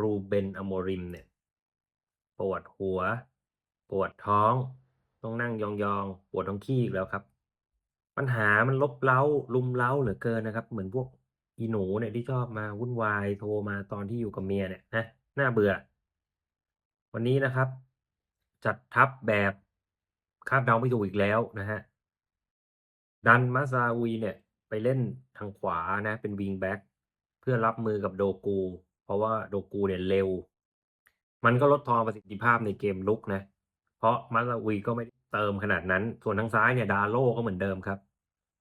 รูเบนอโมริมเนี่ยปวดหัว ปวดท้อง ต้องนั่งยองๆ ปวดท้องขี้อีกแล้วครับ ปัญหามันลบเล้าลุมเล้าเหลือเกินนะครับ เหมือนพวกอีหนูเนี่ยที่ชอบมาวุ่นวายโทรมาตอนที่อยู่กับเมียเนี่ยนะน่าเบื่อ วันนี้นะครับ จัดทัพแบบคาดเดาไม่ถูกอีกแล้วนะฮะดันมาซาอุยเนี่ยไปเล่นทางขวานะ เป็นวิงแบ็กเพื่อรับมือกับโดกู เพราะว่าโดกูเนี่ยเร็ว มันก็ลดทอนประสิทธิภาพในเกมลุกนะ เพราะมาซาอุยก็ไม่เติมขนาดนั้น ส่วนทางซ้ายเนี่ยดาโลก็เหมือนเดิมครับ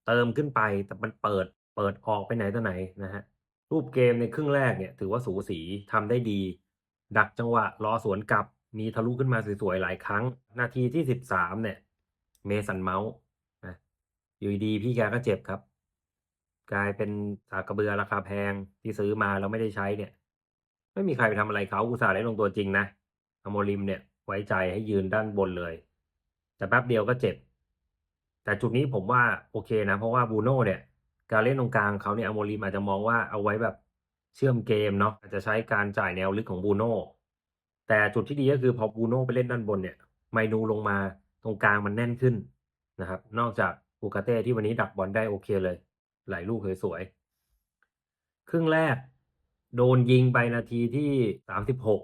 เติมขึ้นไปแต่มันเปิดเปิดออกไปไหนต่อไหนนะฮะรูปเกมในครึ่งแรกเนี่ยถือว่าสูสีทำได้ดี ดักจังหวะรอสวนกลับมีทะลุขึ้นมาสวยๆหลายครั้ง นาทีที่สิบสามเนี่ย เมสันเมาส์นะอยู่ดีพี่แกก็เจ็บครับ กลายเป็นสากกระเบือราคาแพงที่ซื้อมาแล้วไม่ได้ใช้เนี่ย ไม่มีใครไปทำอะไรเขาอุตส่าห์ได้ลงตัวจริงนะอโมริมเนี่ยไว้ใจให้ยืนด้านบนเลย แต่แป๊บเดียวก็เจ็บ แต่จุดนี้ผมว่าโอเคนะ เพราะว่าบูโน่เนี่ย การเล่นตรงกลางเขาเนี่ยอโมริมอาจจะมองว่าเอาไว้แบบเชื่อมเกมเนาะอาจจะใช้การจ่ายแนวลึกของบูโน่แต่จุดที่ดีก็คือพอบูโน่ไปเล่นด้านบนเนี่ย ไมนูลงมาตรงกลางมันแน่นขึ้นนะครับ นอกจากบูกาเต้ที่วันนี้ดักบอลได้โอเคเลย หลายลูกสวยๆครึ่งแรก โดนยิงไปนาทีที่สามสิบหก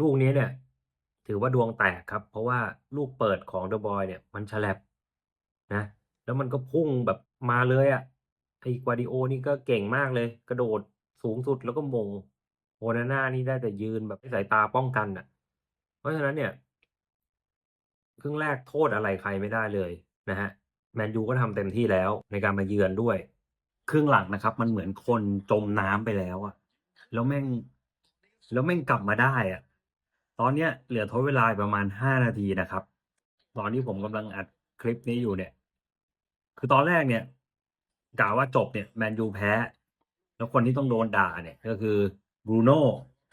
ลูกนี้เนี่ย ถือว่าดวงแตกครับ เพราะว่าลูกเปิดของเดอะบอยเนี่ย มันฉลับนะ แล้วมันก็พุ่งแบบมาเลยอะ่ะไอ้กวาดิโอนี่ก็เก่งมากเลย กระโดดสูงสุดแล้วก็มงโอนาน่านี่ได้แต่ยืนแบบใสายตาป้องกันอะ เพราะฉะนั้นเนี่ยครึ่งแรกโทษอะไรใครไม่ได้เลยนะฮะแมนยูก็ทำเต็มที่แล้วในการมาเยือนด้วย ครึ่งหลังนะครับ มันเหมือนคนจมน้ำไปแล้วอะ แล้วแม่ง แล้วแม่งกลับมาได้อะตอนเนี้ยเหลือทดเวลาประมาณห้านาทีนะครับ ตอนที่ผมกำลังอัดคลิปนี้อยู่เนี่ย คือตอนแรกเนี่ยกล่าวว่าจบเนี่ยแมนยูแพ้ แล้วคนที่ต้องโดนด่าเนี่ย ก็คือบรูโน่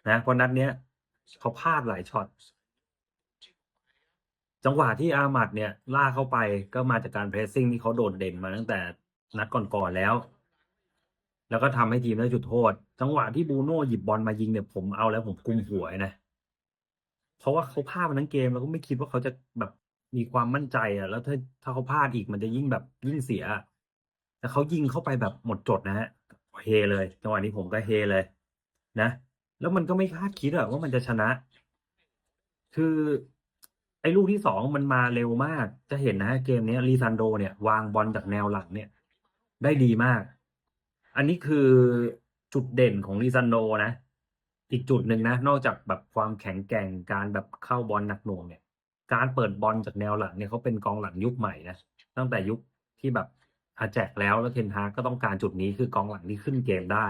นะเพราะนัดเนี้ยเขาพลาดหลายช็อตจังหวะที่อามัดเนี่ยล่าเข้าไปก็มาจากการเพรสซิ่งที่เขาโดดเด่นมาตั้งแต่นัดก่อนๆแล้ว แล้วก็ทำให้ทีมได้จุดโทษ จังหวะที่บูโน่หยิบบอลมายิงเนี่ยผมเอาแล้วผมกุมหัวนะ เพราะว่าเขาพลาดมาทั้งเกมแล้วก็ไม่คิดว่าเขาจะแบบมีความมั่นใจอะ แล้วถ้าถ้าเขาพลาดอีกมันจะยิ่งแบบยิ่งเสีย แต่เขายิงเข้าไปแบบหมดจดนะฮะเฮเลยจังหวะนี้ผมก็เฮเลยนะ แล้วมันก็ไม่คาดคิดอะว่ามันจะชนะ คือไอ้ลูกที่สองมันมาเร็วมาก จะเห็นนะเกมนี้ลีซันโดเนี่ย วางบอลจากแนวหลังเนี่ย ได้ดีมาก อันนี้คือจุดเด่นของลีซันโดนะ อีกจุดหนึ่งนะ นอกจากแบบความแข็งแกร่งการแบบเข้าบอลหนักหน่วงเนี่ย การเปิดบอลจากแนวหลังเนี่ยเขาเป็นกองหลังยุคใหม่นะตั้งแต่ยุคที่แบบอาแจกแล้วแล้วเทนฮาก็ต้องการจุดนี้คือกองหลังที่ขึ้นเกมได้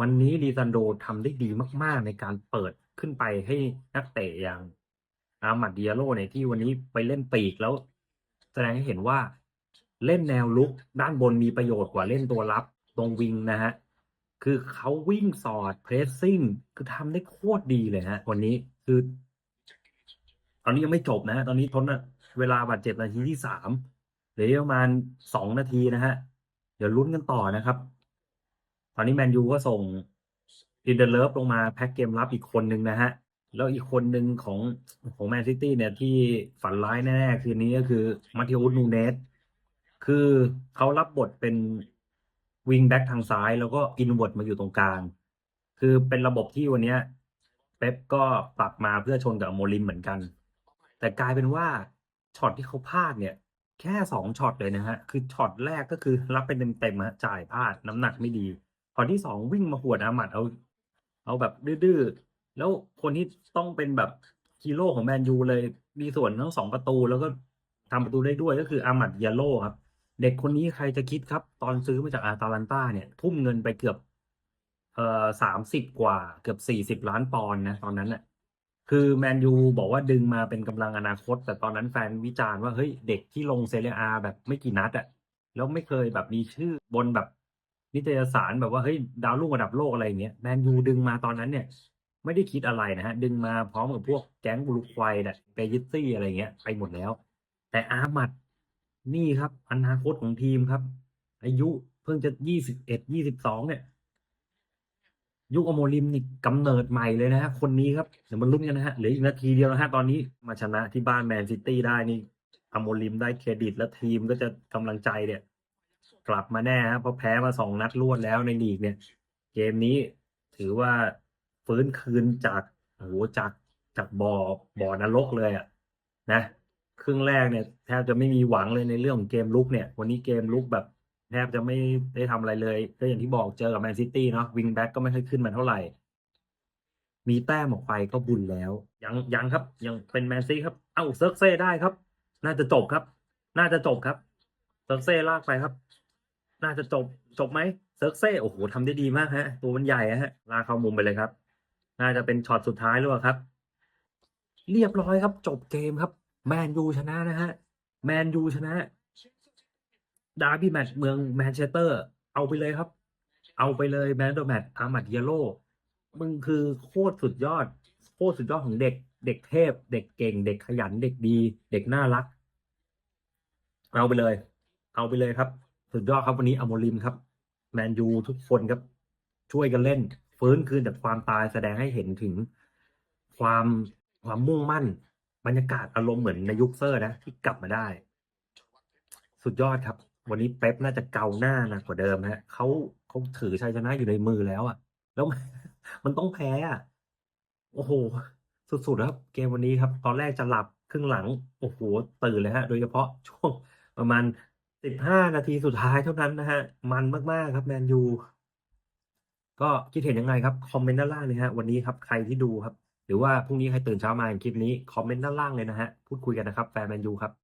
วันนี้ลีซันโดทำได้ดีมาก ๆ ในการเปิดขึ้นไปให้นักเตะอย่างอามัดเดิอาโลเนี่ยที่วันนี้ไปเล่นปีกแล้ว แสดงให้เห็นว่าเล่นแนวลุกด้านบนมีประโยชน์กว่าเล่นตัวรับ ตรงวิงนะฮะคือเขาวิ่งสอดเพรสซิ่งคือทำได้โคตรดีเลยฮะวันนี้คือ ตอนนี้ยังไม่จบนะฮะตอนนี้ทนเวลาบาดเจ็บนาทีที่สามเหลือประมาณสองนาทีนะฮะ เดี๋ยวลุ้นกันต่อนะครับ ตอนนี้แมนยูก็ส่งอินเดอร์เลิฟลงมาแพ็กเกมรับอีกคนนึงนะฮะ แล้วอีกคนหนึ่งของของแมนซิตี้เนี่ยที่ฝันร้ายแน่ๆคืนนี้ก็คือมาเทอุสนูเนสคือเขารับบทเป็น วิงแบ็กทางซ้ายแล้วก็อินเวิร์ดมาอยู่ตรงกลาง คือเป็นระบบที่วันเนี้ยเป๊ปก็ปรับมาเพื่อชนกับโมลิมเหมือนกัน แต่กลายเป็นว่าช็อตที่เขาพลาดเนี่ย แค่สองช็อตเลยนะฮะ คือช็อตแรกก็คือรับเป็นเต็มๆฮะจ่ายพลาดน้ำหนักไม่ดีช็อตที่สองวิ่งมาหวดอามัดเอา เอาแบบดื้อๆแล้วคนที่ต้องเป็นแบบฮีโร่ของแมนยูเลยมีส่วนทั้งสองประตูแล้วก็ทำประตูได้ด้วยก็คืออามัดยาโลครับ เด็กคนนี้ใครจะคิดครับ ตอนซื้อมาจากอาตาลันตาเนี่ย ทุ่มเงินไปเกือบ เอ่อสามสิบกว่าเกือบสี่สิบล้านปอนด์นะตอนนั้นน่ะคือแมนยูบอกว่าดึงมาเป็นกำลังอนาคต แต่ตอนนั้นแฟนวิจารณ์ว่าเฮ้ยเด็กที่ลงเซเรียอาแบบไม่กี่นัดอะแล้วไม่เคยแบบมีชื่อบนแบบนิตยสารแบบว่าเฮ้ยดาวรุ่งระดับโลกอะไรอย่างเงี้ยแมนยูดึงมาตอนนั้นเนี่ย ไม่ได้คิดอะไรนะฮะ ดึงมาพร้อมกับพวกแก๊งบุรุควายเนี่ยเปยิตซี่อะไรเงี้ยไปหมดแล้ว แต่อามัด นี่ครับ อนาคตของทีมครับ อายุเพิ่งจะยี่สิบเอ็ดยี่สิบสองเนี่ย ยุคอโมริมนี่กำเนิดใหม่เลยนะฮะคนนี้ครับเดี๋ยวมาลุ้นกันนะฮะเหลืออีกนาทีเดียวนะฮะตอนนี้มาชนะที่บ้านแมนซิตี้ได้นี่อโมริมได้เครดิตและทีมก็จะกำลังใจเนี่ย กลับมาแน่ฮะเพราะแพ้มาสองนัดรวดแล้วในลีกเนี่ย เกมนี้ถือว่าฟื้นคืนจากโอ้โหจากจากบ่อบ่อนรกเลยอะนะ ครึ่งแรกเนี่ยแทบจะไม่มีหวังเลยในเรื่องของเกมลุกเนี่ย วันนี้เกมลุกแบบแทบจะไม่ได้ทำอะไรเลยก็อย่างที่บอกเจอกับแมนซิตี้เนาะวิงแบ็กก็ไม่ค่อยขึ้นมาเท่าไหร่ มีแต้มออกไปก็บุญแล้ว ยังยังครับ ยังเป็นแมนซีครับ เอ้าเซิร์กเซ่ได้ครับ น่าจะจบครับ น่าจะจบครับเซิร์กเซ่ลากไปครับ น่าจะจบจบไหมเซิร์กเซ่โอ้โหทำได้ดีมากฮะ ตัวมันใหญ่ฮะ ลากเข้ามุมไปเลยครับ น่าจะเป็นช็อตสุดท้ายหรือเปล่าครับ เรียบร้อยครับ จบเกมครับ แมนยูชนะนะฮะ แมนยูชนะ ดาร์บี้แมตช์เมืองแมนเชสเตอร์ เอาไปเลยครับ เอาไปเลยแมนโดแมตอามัดเยโร่มึงคือโคตรสุดยอด โคตรสุดยอดของเด็ก เด็กเทพ เด็กเก่ง เด็กขยัน เด็กดี เด็กน่ารัก เอาไปเลย เอาไปเลยครับ สุดยอดครับวันนี้อโมริมครับ แมนยูทุกคนครับ ช่วยกันเล่นฟื้นคืนจากความตายแสดงให้เห็นถึงความความมุ่งมั่น บรรยากาศอารมณ์เหมือนในยุคเซอร์นะที่กลับมาได้ สุดยอดครับ วันนี้เป๊ปน่าจะเกาหน้านักกว่าเดิมฮะเขาเขาถือชัยชนะอยู่ในมือแล้วอะแล้วมันต้องแพ้อะโอ้โห สุดๆครับ เกมวันนี้ครับ ตอนแรกจะหลับครึ่งหลัง โอ้โห ตื่นเลยฮะ โดยเฉพาะช่วงประมาณสิบห้านาทีสุดท้ายเท่านั้นนะฮะ มันมากๆครับแมนยูก็คิดเห็นยังไงครับ คอมเมนต์ด้านล่างเลยฮะ วันนี้ครับใครที่ดูครับ หรือว่าพรุ่งนี้ใครตื่นเช้ามาเห็นคลิปนี้ คอมเมนต์ด้านล่างเลยนะฮะ พูดคุยกันนะครับ แฟนแมนยูครับ